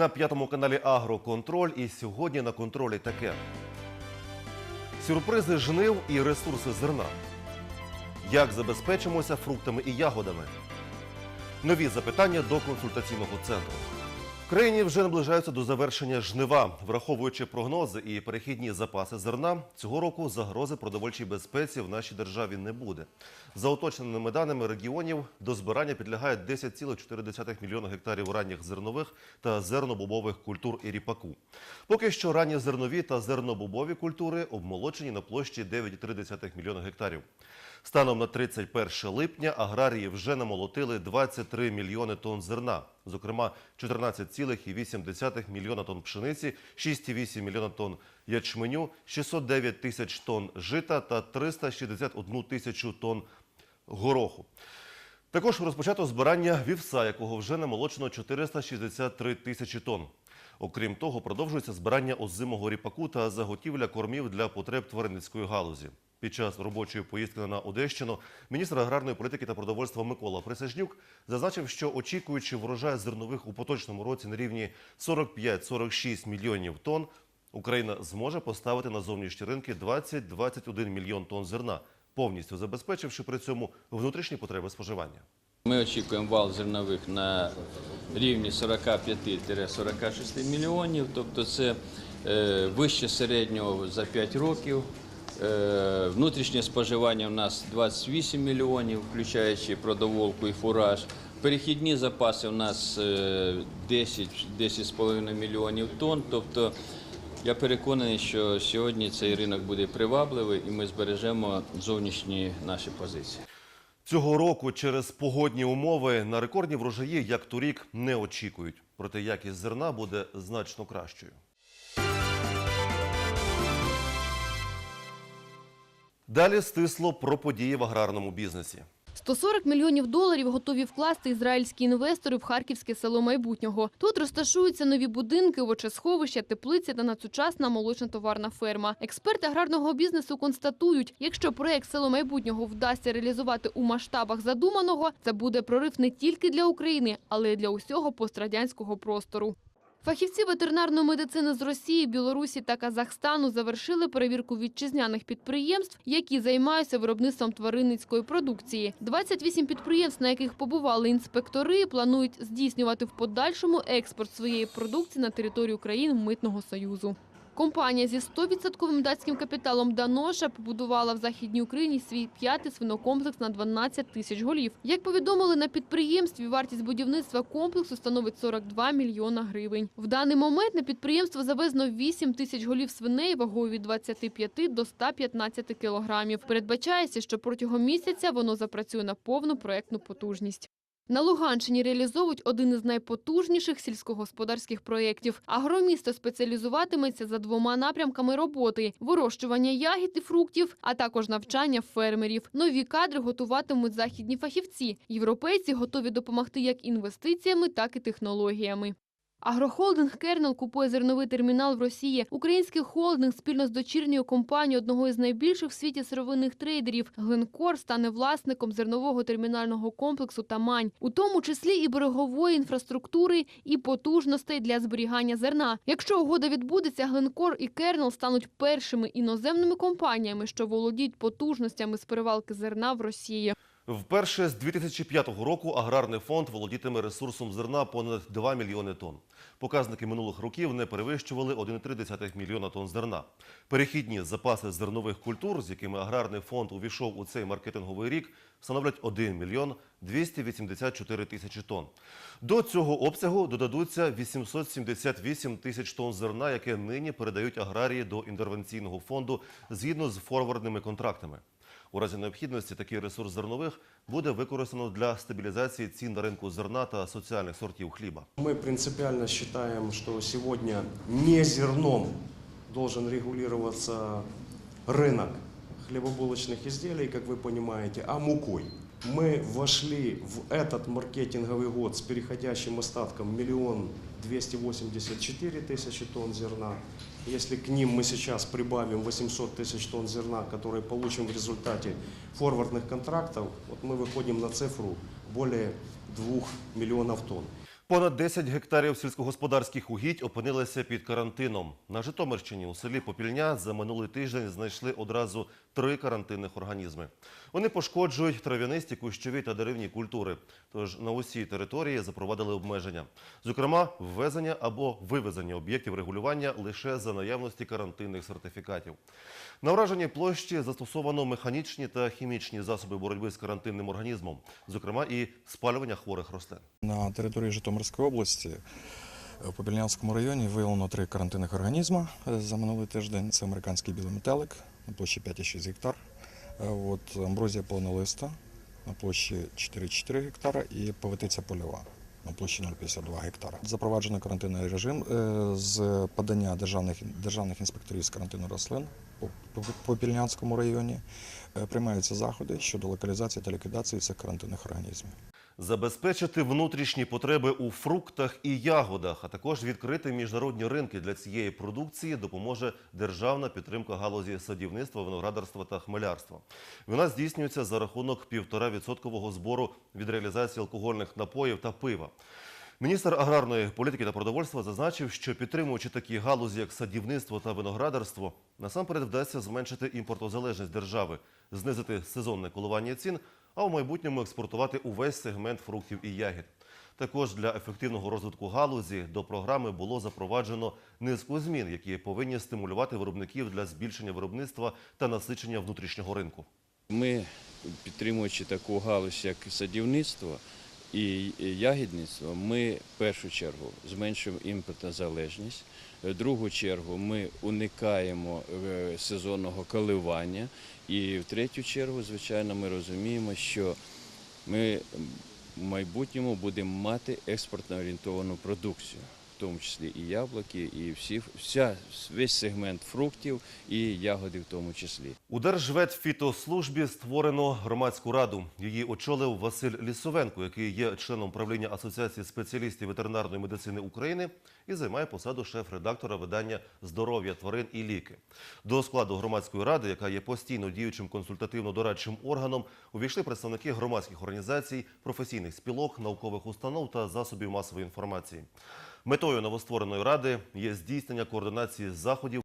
На п'ятому каналі Агроконтроль і сьогодні на контролі таке. Сюрпризи жнив і ресурси зерна. Як забезпечимося фруктами і ягодами? Нові запитання до консультаційного центру. Країні вже наближаються до завершення жнива. Враховуючи прогнози і перехідні запаси зерна, цього року загрози продовольчій безпеці в нашій державі не буде. За уточненими даними регіонів, до збирання підлягає 10,4 мільйона гектарів ранніх зернових та зернобобових культур і ріпаку. Поки що ранні зернові та зернобобові культури обмолочені на площі 9,3 мільйона гектарів. Станом на 31 липня аграрії вже намолотили 23 мільйони тонн зерна, зокрема 14,8 мільйона тонн пшениці, 6,8 мільйона тонн ячменю, 609 тисяч тонн жита та 361 тисячу тонн гороху. Також розпочато збирання вівса, якого вже намолочено 463 тисячі тонн. Окрім того, продовжується збирання озимого ріпаку та заготівля кормів для потреб тваринницької галузі. Під час робочої поїздки на Одещину міністр аграрної політики та продовольства Микола Присяжнюк зазначив, що очікуючи врожай зернових у поточному році на рівні 45-46 мільйонів тонн, Україна зможе поставити на зовнішні ринки 20-21 мільйон тонн зерна, повністю забезпечивши при цьому внутрішні потреби споживання. Ми очікуємо вал зернових на рівні 45-46 мільйонів, тобто це е, вище середнього за 5 років. Е, Внутрішнє споживання в нас 28 мільйонів, включаючи продоволку і фураж. Перехідні запаси у нас е, 10 10,5 мільйонів тонн. Тобто я переконаний, що сьогодні цей ринок буде привабливий і ми збережемо зовнішні наші позиції. Цього року через погодні умови на рекордні врожаї, як торік, не очікують. Проте якість зерна буде значно кращою. Далі стисло про події в аграрному бізнесі. 140 мільйонів доларів готові вкласти ізраїльські інвестори в харківське село майбутнього. Тут розташуються нові будинки, овочесховища, теплиці та надсучасна молочно-товарна ферма. Експерти аграрного бізнесу констатують, якщо проект село майбутнього вдасться реалізувати у масштабах задуманого, це буде прорив не тільки для України, але й для усього пострадянського простору. Фахівці ветеринарної медицини з Росії, Білорусі та Казахстану завершили перевірку вітчизняних підприємств, які займаються виробництвом тваринницької продукції. 28 підприємств, на яких побували інспектори, планують здійснювати в подальшому експорт своєї продукції на територію країн Митного союзу. Компанія зі 100% датським капіталом Даноша побудувала в Західній Україні свій п'ятий свинокомплекс на 12 тисяч голів. Як повідомили на підприємстві, вартість будівництва комплексу становить 42 мільйона гривень. В даний момент на підприємство завезено 8 тисяч голів свиней вагою від 25 до 115 кілограмів. Передбачається, що протягом місяця воно запрацює на повну проектну потужність. На Луганщині реалізовують один із найпотужніших сільськогосподарських проєктів. Агромісто спеціалізуватиметься за двома напрямками роботи: вирощування ягід і фруктів, а також навчання фермерів. Нові кадри готуватимуть західні фахівці. Європейці готові допомогти як інвестиціями, так і технологіями. Агрохолдинг Кернел купує зерновий термінал в Росії. Український холдинг спільно з дочірньою компанією одного із найбільших в світі сировинних трейдерів Гленкор стане власником зернового термінального комплексу Тамань, у тому числі і берегової інфраструктури і потужностей для зберігання зерна. Якщо угода відбудеться, Гленкор і Кернел стануть першими іноземними компаніями, що володіють потужностями з перевалки зерна в Росії. Вперше з 2005 року аграрний фонд володітиме ресурсом зерна понад 2 мільйони тонн. Показники минулих років не перевищували 1,3 мільйона тонн зерна. Перехідні запаси зернових культур, з якими аграрний фонд увійшов у цей маркетинговий рік, становлять 1 мільйон 284 тисячі тонн. До цього обсягу додадуться 878 тисяч тонн зерна, яке нині передають аграрії до інтервенційного фонду згідно з форвардними контрактами. У разі необхідності такий ресурс зернових буде використано для стабілізації цін на ринку зерна та соціальних сортів хліба. Мы принципиально считаем, что сегодня не зерном должен регулироваться рынок хлебобулочных изделий, как вы понимаете, а мукой. Мы вошли в этот маркетинговый год с переходящим остатком миллион двести восемьдесят четыре тысячи тонн зерна. Если к ним мы сейчас прибавим 800 тысяч тонн зерна, которые получим в результате форвардных контрактов, вот мы выходим на цифру более 2 миллионов тонн. Понад 10 гектарів сільськогосподарських угідь опинилися під карантином. На Житомирщині у селі Попільня за минулий тиждень знайшли одразу три карантинних організми. Вони пошкоджують трав'янисті, кущові та деревні культури. Тож на усій території запровадили обмеження. Зокрема, ввезення або вивезення об'єктів регулювання лише за наявності карантинних сертифікатів. На враженій площі застосовано механічні та хімічні засоби боротьби з карантинним організмом, зокрема і спалювання хворих рослин. На території Житомирської області в Попільнянському районі виявлено три карантинних організми е, за минулий тиждень. Це американський білий метелик на площі 5,6 гектар, е, от, амброзія полонолиста на площі 4,4 гектара і повитиця польова на площі 0,52 гектара. Запроваджено карантинний режим е, з подання державних, державних інспекторів з карантину рослин по Попільнянському районі. Е, Приймаються заходи щодо локалізації та ліквідації цих карантинних організмів. Забезпечити внутрішні потреби у фруктах і ягодах, а також відкрити міжнародні ринки для цієї продукції допоможе державна підтримка галузі садівництва, виноградарства та хмелярства. Вона здійснюється за рахунок півтора відсоткового збору від реалізації алкогольних напоїв та пива. Міністр аграрної політики та продовольства зазначив, що підтримуючи такі галузі, як садівництво та виноградарство, насамперед вдасться зменшити імпортозалежність держави, знизити сезонне коливання цін, а в майбутньому експортувати увесь сегмент фруктів і ягід. Також для ефективного розвитку галузі до програми було запроваджено низку змін, які повинні стимулювати виробників для збільшення виробництва та насичення внутрішнього ринку. Ми, підтримуючи таку галузь, як садівництво і ягідництво, ми в першу чергу зменшуємо імпортозалежність. В другу чергу ми уникаємо е, сезонного коливання. І в третю чергу, звичайно, ми розуміємо, що ми в майбутньому будемо мати експортно орієнтовану продукцію, тому числі і яблуки, і всі, вся, весь сегмент фруктів і ягоди в тому числі. У Держветфітослужбі створено громадську раду. Її очолив Василь Лісовенко, який є членом правління Асоціації спеціалістів ветеринарної медицини України і займає посаду шеф-редактора видання Здоров'я тварин і ліки. До складу громадської ради, яка є постійно діючим консультативно-дорадчим органом, увійшли представники громадських організацій, професійних спілок, наукових установ та засобів масової інформації. Метою новоствореної ради є здійснення координації заходів